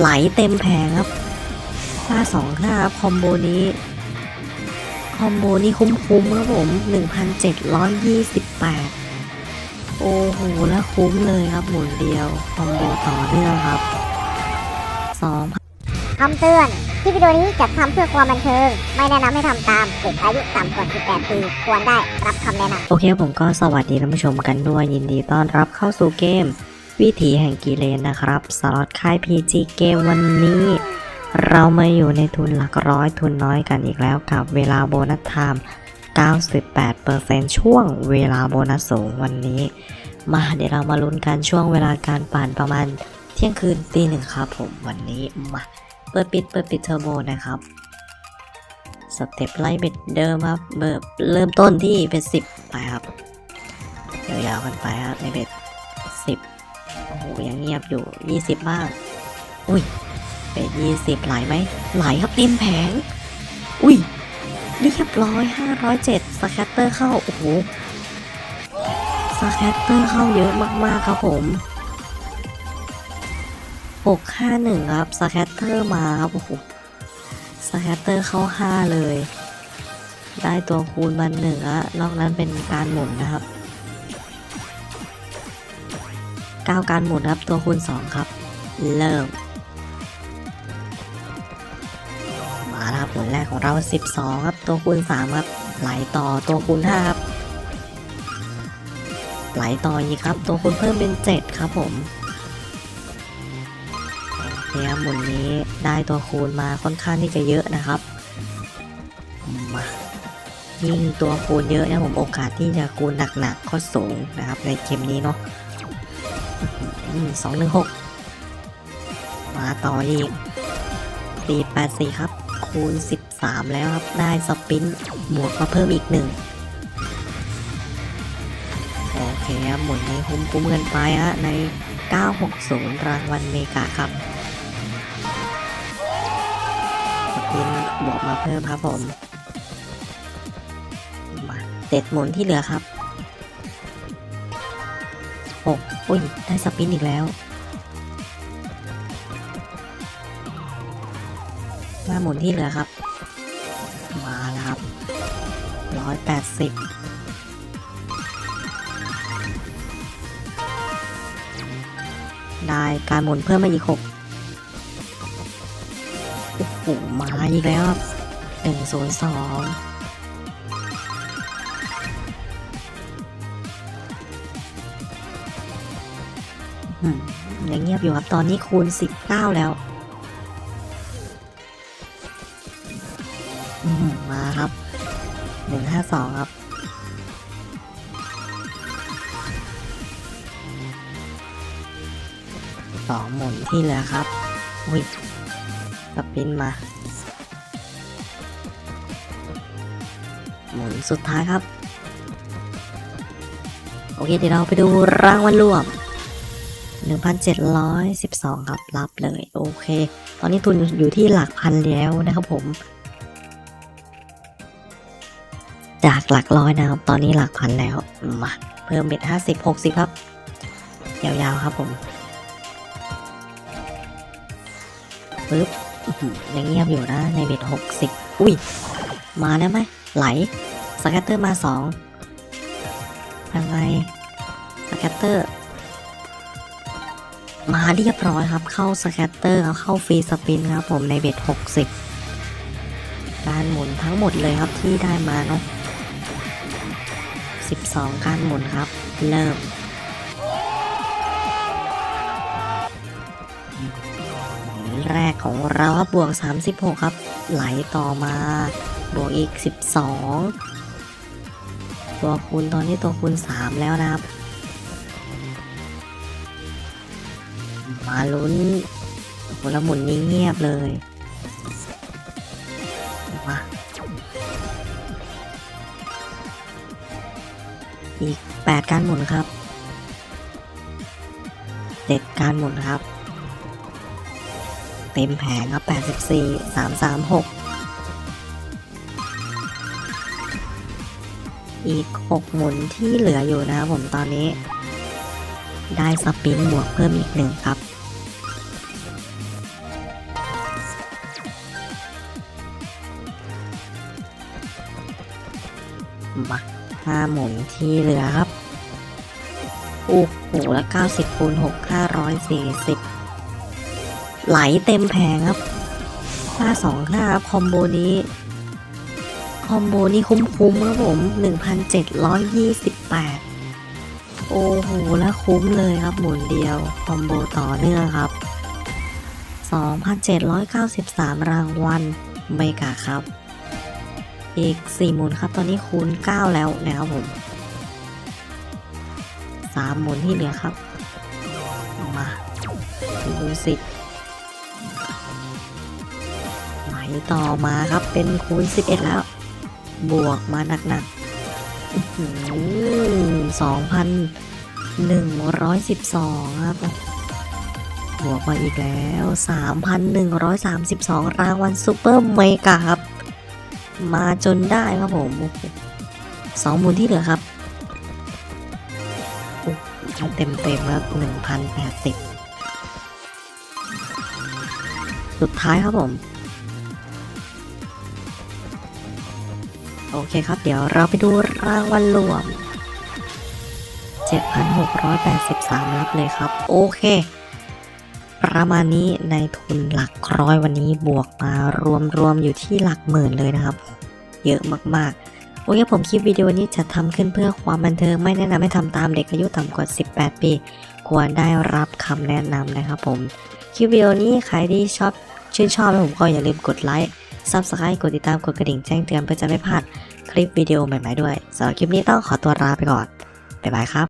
ไหลเต็มแผงครับห้าสองห้าครับคอมโบนี้ คอมโบนี้คุ้มๆครับผม1,728โอ้โหแล้วคุ้มเลยครับหมุนเดียว คอมโบต่อเนื่องครับ2คำเตือนคลิปวิดีโอนี้จัดทำเพื่อความบันเทิง ไม่แนะนำให้ทำตามเด็กอายุต่ำกว่า 18 ปี ควรได้รับคำแนะนำโอเคผมก็สวัสดีท่านผู้ชมกันด้วยยินดีต้อนรับเข้าสู่เกม วิถีแห่งกิเลนนะครับสล็อตค่าย PG เกมวันนี้ เรามาอยู่ในทุนหลักร้อยทุนน้อยกันอีกแล้วกับเวลาโบนัสไทม์98%ช่วงเวลาโบนัสสูงวันนี้ มาเดี๋ยวเรามาลุ้นกันช่วงเวลาการปั่นประมาณเที่ยงคืนตีหนึ่งครับผมวันนี้มาเปิดปิดเปิดปิดเทอร์โบนะครับสเต็ปไล่เบ็ดเดิมครับเบิร์เริ่มต้นที่เป็นสิบไปครับยาวๆกันไปครับในเบ็ดสิบ โอ้โหยังเงียบอยู่ยี่สิบบ้าง อุ้ย เป็ดยี่สิบไหลไหม ไหลครับเต็มแผง อุ้ยเรียบร้อยห้าร้อยเจ็ดสแคตเตอร์เข้า โอ้โหสแคตเตอร์เข้าเยอะมาก ๆ ครับผมหกห้าหนึ่งครับสแคตเตอร์มาครับ โอ้โหสแคตเตอร์เข้า 5 เลย ได้ตัวคูณมาหนึ่งอะนอกนั้นเป็นการหมุนนะครับ 9 การหมุนครับตัวคูณ 2 ครับ เริ่ม มาแล้วครับหมุนแรกของเรา 12 ครับ ตัวคูณ 3 ครับ ไหลต่อตัวคูณ 5 ครับ ไหลต่ออีกครับ ตัวคูณเพิ่มเป็น 7 ครับผมเคครับหมุนนี้ได้ตัวคูณมาค่อนข้างที่จะเยอะนะครับมายิ่งตัวคูณเยอะเนี่ยผมโอกาสที่จะคูณหนักๆก็สูงนะครับในเกมนี้เนาะ สองหนึ่งหกมาต่ออีกสี่แปดสี่ครับ คูณสิบสามแล้วครับ ได้สปินบวกมาเพิ่มอีกหนึ่งโอเคครับหมุนนี้คุ้มคุ้มเงินไปฮะใน 960 รางวัลเมกาครับสปินบวกมาเพิ่มครับผมมาเจ็ดหมุนที่เหลือครับ หกอุ้ย ได้สปินอีกแล้ว มาหมุนที่เหลือครับ มาแล้วครับร้อยแปดสิบได้การหมุนเพิ่มมาอีกหกโอ้โหมาอีกแล้วหนึ่งศูนย์สอง ยังเงียบอยู่ครับ ตอนนี้คูณสิบเก้าแล้วมมาครับหนึ่งห้าสองครับสองหมุนที่เหลือครับอุ้ยสปินมา หมุนสุดท้ายครับ โอเค เดี๋ยวเราไปดูรางวัลรวม 1,712 ครับ รับเลย โอเค ตอนนี้ทุนอยู่ที่หลักพันแล้วนะครับผม จากหลักร้อยนะครับ ตอนนี้หลักพันแล้ว มา เพิ่มเบ็ด50 60 ครับ ยาวๆครับผมปึ๊บยังเงียบอยู่นะ ในเบ็ดหกสิบอุ้ย มาแล้วไหม ไหลสแกตเตอร์มาสองยังไงสแกตเตอร์ มาเรียบร้อยครับ เข้าสแกตเตอร์เข้าฟรีสปินครับผมในเบ็ดหกสิบการหมุนทั้งหมดเลยครับที่ได้มาเนาะสิบสองการหมุนครับ เริ่มแรกของเราครับบวก 36 ครับ ไหลต่อมาบวกอีก 12 ตัวคูณตอนนี้ตัวคูณ 3 แล้วนะครับ มาลุ้นโหล้วหมุนนี้เงียบเลย มา อีก8การหมุนครับ7การหมุนครับ เต็มแผงครับ84 336อีก6หมุนที่เหลืออยู่นะครับผมตอนนี้ ได้สปินบวกเพิ่มอีกหนึ่งครับ มาห้าหมุนที่เหลือครับโอ้โหแล้ะ90คูณ6 540 ไหลเต็มแผงครับ 525ครับคอมโบนี้คอมโบนี้คุ้มๆครับผม 1,728 โอ้โหแล้วคุ้มเลยครับหมุนเดียว คอมโบต่อเนื่องครับ 2,793 รางวัลไม่กะครับ อีก 4 หมุนครับ ตอนนี้คูณ 9 แล้วนะครับผม 3 หมุนที่เหลือครับ มาดูสิไหลต่อมาครับเป็นคูณ 11 แล้ว บวกมาหนักๆ อื้อหือ2,112ครับบวกมาอีกแล้ว 3,132 รางวัลซูเปอร์เมกาครับ มาจนได้ครับผมสองหมุนที่เหลือครับอ้โหเต็มเต็มครับ1,080 สุดท้ายครับผม โอเคครับ เดี๋ยวเราไปดูรางวัลรวม 7,683 รับเลยครับ โอเค ประมาณนี้ในทุนหลักร้อยวันนี้บวกมารวมรวมอยู่ที่หลักหมื่นเลยนะครับ เยอะมากๆ โอเคผมคลิปวิดีโอนี้จะทำขึ้นเพื่อความบันเทิงไม่แนะนำให้ทำตามเด็กอายุต่ำกว่า 18 ปี ควรได้รับคำแนะนำนะครับผม คลิปวิดีโอนี้ใครที่ชอบชื่นชอบแล้วผมก็อย่าลืมกดไลค์ ซับสไคร b ์กดติดตามกดกระดิ่งแจ้งเตือนเพื่อจะไม่พลาดคลิปวิดีโอใหม่ๆด้วยสำหรับคลิปนี้ต้องขอตัวลาไปก่อน บ๊ายบายครับ